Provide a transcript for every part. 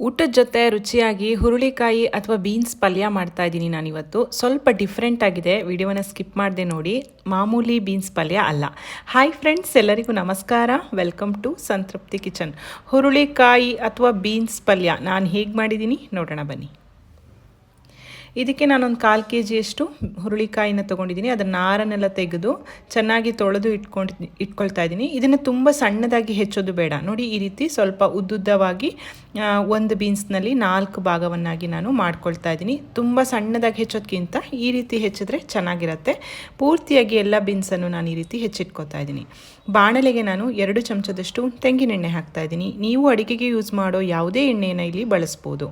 ಊಟದ ಜೊತೆ ರುಚಿಯಾಗಿ ಹುರುಳಿಕಾಯಿ ಅಥವಾ ಬೀನ್ಸ್ ಪಲ್ಯ ಮಾಡ್ತಾ ಇದ್ದೀನಿ ನಾನಿವತ್ತು. ಸ್ವಲ್ಪ ಡಿಫ್ರೆಂಟ್ ಆಗಿದೆ. ವಿಡಿಯೋನ ಸ್ಕಿಪ್ ಮಾಡಿದೆ ನೋಡಿ. ಮಾಮೂಲಿ ಬೀನ್ಸ್ ಪಲ್ಯ ಅಲ್ಲ. ಹಾಯ್ ಫ್ರೆಂಡ್ಸ್ ಎಲ್ಲರಿಗೂ ನಮಸ್ಕಾರ. Welcome to Santrupti kitchen. ಹುರುಳಿಕಾಯಿ ಅಥವಾ ಬೀನ್ಸ್ ಪಲ್ಯ. ನಾನು ಹೇಗೆ ಮಾಡಿದ್ದೀನಿ? ನೋಡೋಣ ಬನ್ನಿ. ಇದಕ್ಕೆ ನಾನೊಂದು ಕಾಲು ಕೆ ಜಿಯಷ್ಟು ಹುರುಳಿಕಾಯಿನ ತೊಗೊಂಡಿದ್ದೀನಿ. ಅದರ ನಾರನ್ನೆಲ್ಲ ತೆಗೆದು ಚೆನ್ನಾಗಿ ತೊಳೆದು ಇಟ್ಕೊಂಡು ಇಟ್ಕೊಳ್ತಾ ಇದ್ದೀನಿ. ಇದನ್ನು ತುಂಬ ಸಣ್ಣದಾಗಿ ಹೆಚ್ಚೋದು ಬೇಡ. ನೋಡಿ, ಈ ರೀತಿ ಸ್ವಲ್ಪ ಉದ್ದುದ್ದವಾಗಿ ಒಂದು ಬೀನ್ಸ್ನಲ್ಲಿ ನಾಲ್ಕು ಭಾಗವನ್ನಾಗಿ ನಾನು ಮಾಡ್ಕೊಳ್ತಾ ಇದ್ದೀನಿ. ತುಂಬ ಸಣ್ಣದಾಗಿ ಹೆಚ್ಚೋದಕ್ಕಿಂತ ಈ ರೀತಿ ಹೆಚ್ಚಿದ್ರೆ ಚೆನ್ನಾಗಿರುತ್ತೆ. ಪೂರ್ತಿಯಾಗಿ ಎಲ್ಲ ಬೀನ್ಸನ್ನು ನಾನು ಈ ರೀತಿ ಹೆಚ್ಚಿಟ್ಕೊತಾ ಇದ್ದೀನಿ. ಬಾಣಲೆಗೆ ನಾನು ಎರಡು ಚಮಚದಷ್ಟು ತೆಂಗಿನೆಣ್ಣೆ ಹಾಕ್ತಾ ಇದ್ದೀನಿ. ನೀವು ಅಡಿಗೆಗೆ ಯೂಸ್ ಮಾಡೋ ಯಾವುದೇ ಎಣ್ಣೆಯನ್ನು ಇಲ್ಲಿ ಬಳಸ್ಬೋದು.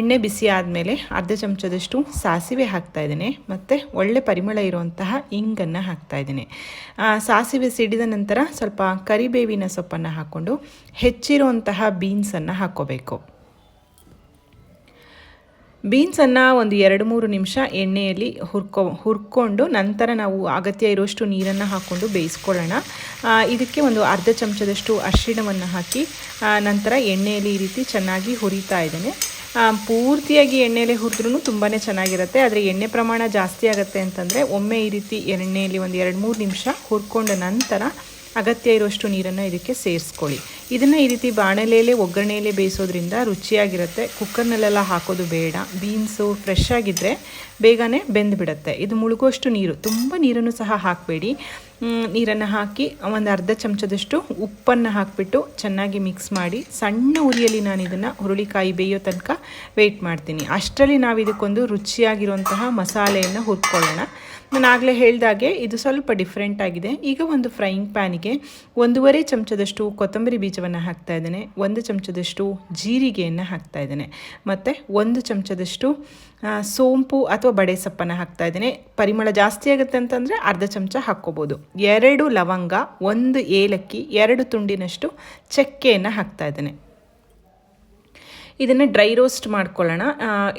ಎಣ್ಣೆ ಬಿಸಿ ಆದಮೇಲೆ ಅರ್ಧ ಚಮಚದಷ್ಟು ಸಾಸಿವೆ ಹಾಕ್ತಾ ಇದ್ದೇನೆ. ಮತ್ತು ಒಳ್ಳೆ ಪರಿಮಳ ಇರುವಂತಹ ಇಂಗನ್ನು ಹಾಕ್ತಾ ಇದ್ದೇನೆ. ಸಾಸಿವೆ ಸಿಡಿದ ನಂತರ ಸ್ವಲ್ಪ ಕರಿಬೇವಿನ ಸೊಪ್ಪನ್ನು ಹಾಕ್ಕೊಂಡು ಹೆಚ್ಚಿರುವಂತಹ ಬೀನ್ಸನ್ನು ಹಾಕ್ಕೋಬೇಕು. ಬೀನ್ಸನ್ನು ಒಂದು ಎರಡು ಮೂರು ನಿಮಿಷ ಎಣ್ಣೆಯಲ್ಲಿ ಹುರ್ಕೊ, ಹುರ್ಕೊಂಡು ನಂತರ ನಾವು ಅಗತ್ಯ ಇರುವಷ್ಟು ನೀರನ್ನು ಹಾಕ್ಕೊಂಡು ಬೇಯಿಸ್ಕೊಳ್ಳೋಣ. ಇದಕ್ಕೆ ಒಂದು ಅರ್ಧ ಚಮಚದಷ್ಟು ಅರಿಶಿಣವನ್ನು ಹಾಕಿ ನಂತರ ಎಣ್ಣೆಯಲ್ಲಿ ಈ ರೀತಿ ಚೆನ್ನಾಗಿ ಹುರಿತಾ ಇದ್ದೇನೆ. ಪೂರ್ತಿಯಾಗಿ ಎಣ್ಣೆಯಲ್ಲಿ ಹುರಿದ್ರೂ ತುಂಬಾ ಚೆನ್ನಾಗಿರುತ್ತೆ, ಆದರೆ ಎಣ್ಣೆ ಪ್ರಮಾಣ ಜಾಸ್ತಿ ಆಗುತ್ತೆ ಅಂತಂದರೆ ಒಮ್ಮೆ ಈ ರೀತಿ ಎಣ್ಣೆಯಲ್ಲಿ ಒಂದು ಎರಡು ಮೂರು ನಿಮಿಷ ಹುರ್ಕೊಂಡ ನಂತರ ಅಗತ್ಯ ಇರುವಷ್ಟು ನೀರನ್ನು ಇದಕ್ಕೆ ಸೇರಿಸ್ಕೊಳ್ಳಿ. ಇದನ್ನು ಈ ರೀತಿ ಬಾಣಲೆಯಲ್ಲೇ ಒಗ್ಗರಣೆಯಲ್ಲೇ ಬೇಯಿಸೋದ್ರಿಂದ ರುಚಿಯಾಗಿರುತ್ತೆ. ಕುಕ್ಕರ್ನಲ್ಲೆಲ್ಲ ಹಾಕೋದು ಬೇಡ. ಬೀನ್ಸು ಫ್ರೆಶ್ ಆಗಿದ್ದರೆ ಬೇಗನೆ ಬೆಂದುಬಿಡುತ್ತೆ. ಇದು ಮುಳುಗುವಷ್ಟು ನೀರು. ತುಂಬ ನೀರನ್ನು ಸಹ ಹಾಕಬೇಡಿ. ನೀರನ್ನು ಹಾಕಿ ಒಂದು ಅರ್ಧ ಚಮಚದಷ್ಟು ಉಪ್ಪನ್ನು ಹಾಕಿಬಿಟ್ಟು ಚೆನ್ನಾಗಿ ಮಿಕ್ಸ್ ಮಾಡಿ ಸಣ್ಣ ಉರಿಯಲ್ಲಿ ನಾನು ಇದನ್ನು ಹುರುಳಿಕಾಯಿ ಬೇಯೋ ತನಕ ವೆಯ್ಟ್ ಮಾಡ್ತೀನಿ. ಅಷ್ಟರಲ್ಲಿ ನಾವು ಇದಕ್ಕೊಂದು ರುಚಿಯಾಗಿರುವಂತಹ ಮಸಾಲೆಯನ್ನು ಹುರ್ಕೊಳ್ಳೋಣ. ನಾನು ಆಗಲೇ ಹೇಳ್ದಾಗೆ ಇದು ಸ್ವಲ್ಪ ಡಿಫ್ರೆಂಟ್ ಆಗಿದೆ. ಈಗ ಒಂದು ಫ್ರೈಯಿಂಗ್ ಪ್ಯಾನಿಗೆ ಒಂದೂವರೆ ಚಮಚದಷ್ಟು ಕೊತ್ತಂಬರಿ ಬೀಜವನ್ನು ಹಾಕ್ತಾ ಇದ್ದೇನೆ. ಒಂದು ಚಮಚದಷ್ಟು ಜೀರಿಗೆಯನ್ನು ಹಾಕ್ತಾ ಇದ್ದೇನೆ. ಮತ್ತು ಒಂದು ಚಮಚದಷ್ಟು ಸೋಂಪು ಅಥವಾ ಬಡೆ ಸೊಪ್ಪನ್ನು ಹಾಕ್ತಾ ಇದ್ದೇನೆ. ಪರಿಮಳ ಜಾಸ್ತಿ ಆಗುತ್ತೆ ಅಂತಂದರೆ ಅರ್ಧ ಚಮಚ ಹಾಕ್ಕೋಬೋದು. ಎರಡು ಲವಂಗ, ಒಂದು ಏಲಕ್ಕಿ, ಎರಡು ತುಂಡಿನಷ್ಟು ಚಕ್ಕೆಯನ್ನು ಹಾಕ್ತಾ ಇದ್ದೇನೆ. ಇದನ್ನು ಡ್ರೈ ರೋಸ್ಟ್ ಮಾಡ್ಕೊಳ್ಳೋಣ.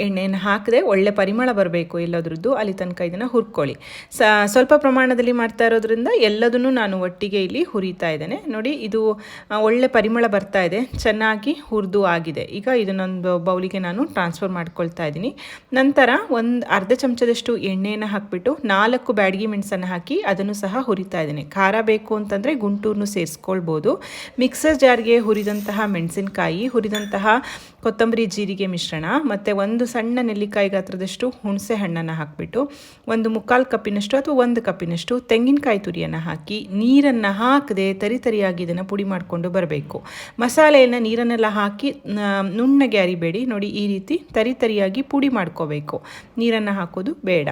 ಎಣ್ಣೆಯನ್ನು ಹಾಕದೆ ಒಳ್ಳೆ ಪರಿಮಳ ಬರಬೇಕು ಎಲ್ಲದ್ರದ್ದು. ಅಲ್ಲಿ ತನಕ ಇದನ್ನು ಹುರ್ಕೊಳ್ಳಿ. ಸ್ವಲ್ಪ ಪ್ರಮಾಣದಲ್ಲಿ ಮಾಡ್ತಾ ಇರೋದ್ರಿಂದ ಎಲ್ಲದನ್ನು ನಾನು ಒಟ್ಟಿಗೆ ಇಲ್ಲಿ ಹುರಿತಾ ಇದ್ದೇನೆ. ನೋಡಿ, ಇದು ಒಳ್ಳೆ ಪರಿಮಳ ಬರ್ತಾ ಇದೆ. ಚೆನ್ನಾಗಿ ಹುರಿದು ಆಗಿದೆ. ಈಗ ಇದನ್ನೊಂದು ಬೌಲಿಗೆ ನಾನು ಟ್ರಾನ್ಸ್ಫರ್ ಮಾಡ್ಕೊಳ್ತಾ ಇದ್ದೀನಿ. ನಂತರ ಒಂದು ಅರ್ಧ ಚಮಚದಷ್ಟು ಎಣ್ಣೆಯನ್ನು ಹಾಕಿಬಿಟ್ಟು ನಾಲ್ಕು ಬ್ಯಾಡಗಿ ಮೆಣಸನ್ನು ಹಾಕಿ ಅದನ್ನು ಸಹ ಹುರಿತಾ ಇದ್ದೀನಿ. ಖಾರ ಬೇಕು ಅಂತಂದರೆ ಗುಂಟೂರನ್ನು ಸೇರಿಸ್ಕೊಳ್ಬೋದು. ಮಿಕ್ಸರ್ ಜಾರ್ಗೆ ಹುರಿದಂತಹ ಮೆಣಸಿನಕಾಯಿ, ಹುರಿದಂತಹ ಕೊತ್ತಂಬರಿ ಜೀರಿಗೆ ಮಿಶ್ರಣ, ಮತ್ತು ಒಂದು ಸಣ್ಣ ನೆಲ್ಲಿಕಾಯಿ ಗಾತ್ರದಷ್ಟು ಹುಣಸೆ ಹಣ್ಣನ್ನು ಹಾಕಿಬಿಟ್ಟು, ಒಂದು ಮುಕ್ಕಾಲು ಕಪ್ಪಿನಷ್ಟು ಅಥವಾ ಒಂದು ಕಪ್ಪಿನಷ್ಟು ತೆಂಗಿನಕಾಯಿ ತುರಿಯನ್ನು ಹಾಕಿ ನೀರನ್ನು ಹಾಕದೆ ತರಿ ತರಿಯಾಗಿ ಇದನ್ನು ಪುಡಿ ಮಾಡಿಕೊಂಡು ಬರಬೇಕು. ಮಸಾಲೆಯನ್ನು ನೀರನ್ನೆಲ್ಲ ಹಾಕಿ ನುಣ್ಣಗೆ ಅರಿಬೇಡಿ. ನೋಡಿ, ಈ ರೀತಿ ತರಿ ತರಿಯಾಗಿ ಪುಡಿ ಮಾಡ್ಕೋಬೇಕು. ನೀರನ್ನು ಹಾಕೋದು ಬೇಡ.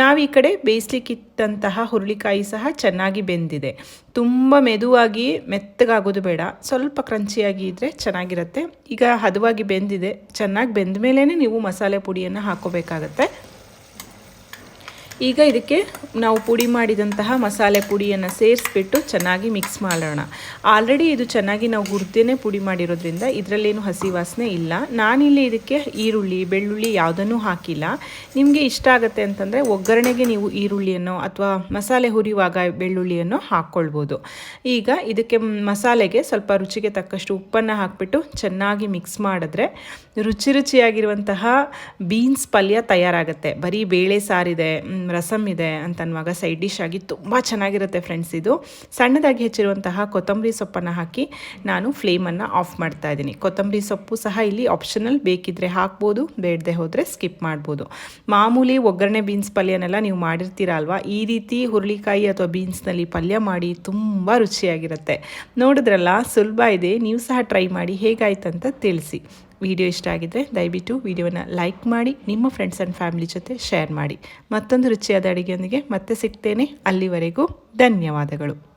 ನಾವು ಈ ಕಡೆ ಬೇಯಿಸ್ಲಿಕ್ಕಿಟ್ಟಂತಹ ಹುರುಳಿಕಾಯಿ ಸಹ ಚೆನ್ನಾಗಿ ಬೆಂದಿದೆ. ತುಂಬ ಮೆದುವಾಗಿ, ಮೆತ್ತಗಾಗೋದು ಬೇಡ. ಸ್ವಲ್ಪ ಕ್ರಂಚಿಯಾಗಿ ಇದ್ದರೆ ಚೆನ್ನಾಗಿರುತ್ತೆ. ಈಗ ಹದವಾಗಿ ಬೆಂದಿದೆ. ಚೆನ್ನಾಗಿ ಬೆಂದ ಮೇಲೇ ನೀವು ಮಸಾಲೆ ಪುಡಿಯನ್ನು ಹಾಕೋಬೇಕಾಗತ್ತೆ. ಈಗ ಇದಕ್ಕೆ ನಾವು ಪುಡಿ ಮಾಡಿದಂತಹ ಮಸಾಲೆ ಪುಡಿಯನ್ನು ಸೇರಿಸ್ಬಿಟ್ಟು ಚೆನ್ನಾಗಿ ಮಿಕ್ಸ್ ಮಾಡೋಣ. ಆಲ್ರೆಡಿ ಇದು ಚೆನ್ನಾಗಿ ನಾವು ಗುರ್ದೇನೆ ಪುಡಿ ಮಾಡಿರೋದ್ರಿಂದ ಇದರಲ್ಲೇನು ಹಸಿ ವಾಸನೆ ಇಲ್ಲ. ನಾನಿಲ್ಲಿ ಇದಕ್ಕೆ ಈರುಳ್ಳಿ, ಬೆಳ್ಳುಳ್ಳಿ ಯಾವುದನ್ನು ಹಾಕಿಲ್ಲ. ನಿಮಗೆ ಇಷ್ಟ ಆಗುತ್ತೆ ಅಂತಂದರೆ ಒಗ್ಗರಣೆಗೆ ನೀವು ಈರುಳ್ಳಿಯನ್ನು ಅಥವಾ ಮಸಾಲೆ ಹುರಿಯುವಾಗ ಬೆಳ್ಳುಳ್ಳಿಯನ್ನು ಹಾಕ್ಕೊಳ್ಬೋದು. ಈಗ ಇದಕ್ಕೆ ಮಸಾಲೆಗೆ ಸ್ವಲ್ಪ ರುಚಿಗೆ ತಕ್ಕಷ್ಟು ಉಪ್ಪನ್ನು ಹಾಕಿಬಿಟ್ಟು ಚೆನ್ನಾಗಿ ಮಿಕ್ಸ್ ಮಾಡಿದ್ರೆ ರುಚಿ ರುಚಿಯಾಗಿರುವಂತಹ ಬೀನ್ಸ್ ಪಲ್ಯ ತಯಾರಾಗುತ್ತೆ. ಬರೀ ಬೇಳೆ ಸಾರಿದೆ ರಸಮ್ ಇದೆ ಅಂತನ್ನುವಾಗ ಸೈಡ್ ಡಿಶ್ ಆಗಿ ತುಂಬ ಚೆನ್ನಾಗಿರುತ್ತೆ ಫ್ರೆಂಡ್ಸ್ ಇದು. ಸಣ್ಣದಾಗಿ ಹೆಚ್ಚಿರುವಂತಹ ಕೊತ್ತಂಬರಿ ಸೊಪ್ಪನ್ನು ಹಾಕಿ ನಾನು ಫ್ಲೇಮನ್ನು ಆಫ್ ಮಾಡ್ತಾ ಇದ್ದೀನಿ. ಕೊತ್ತಂಬರಿ ಸೊಪ್ಪು ಸಹ ಇಲ್ಲಿ ಆಪ್ಷನಲ್ ಬೇಕಿದ್ದರೆ ಹಾಕ್ಬೋದು, ಬೇಡದೆ ಹೋದರೆ ಸ್ಕಿಪ್ ಮಾಡ್ಬೋದು. ಮಾಮೂಲಿ ಒಗ್ಗರಣೆ ಬೀನ್ಸ್ ಪಲ್ಯನೆಲ್ಲ ನೀವು ಮಾಡಿರ್ತೀರ ಅಲ್ವಾ? ಈ ರೀತಿ ಹುರುಳಿಕಾಯಿ ಅಥವಾ ಬೀನ್ಸ್ನಲ್ಲಿ ಪಲ್ಯ ಮಾಡಿ ತುಂಬ ರುಚಿಯಾಗಿರುತ್ತೆ. ನೋಡಿದ್ರಲ್ಲ ಸುಲಭ ಇದೆ, ನೀವು ಸಹ ಟ್ರೈ ಮಾಡಿ ಹೇಗಾಯ್ತು ಅಂತ ತಿಳಿಸಿ. ವಿಡಿಯೋ ಇಷ್ಟ ಆಗಿದ್ದರೆ ದಯವಿಟ್ಟು ವಿಡಿಯೋನ ಲೈಕ್ ಮಾಡಿ, ನಿಮ್ಮ ಫ್ರೆಂಡ್ಸ್ ಆ್ಯಂಡ್ ಫ್ಯಾಮಿಲಿ ಜೊತೆ ಶೇರ್ ಮಾಡಿ. ಮತ್ತೊಂದು ರುಚಿಯಾದ ಅಡುಗೆಯೊಂದಿಗೆ ಮತ್ತೆ ಸಿಗ್ತೇನೆ. ಅಲ್ಲಿವರೆಗೂ ಧನ್ಯವಾದಗಳು.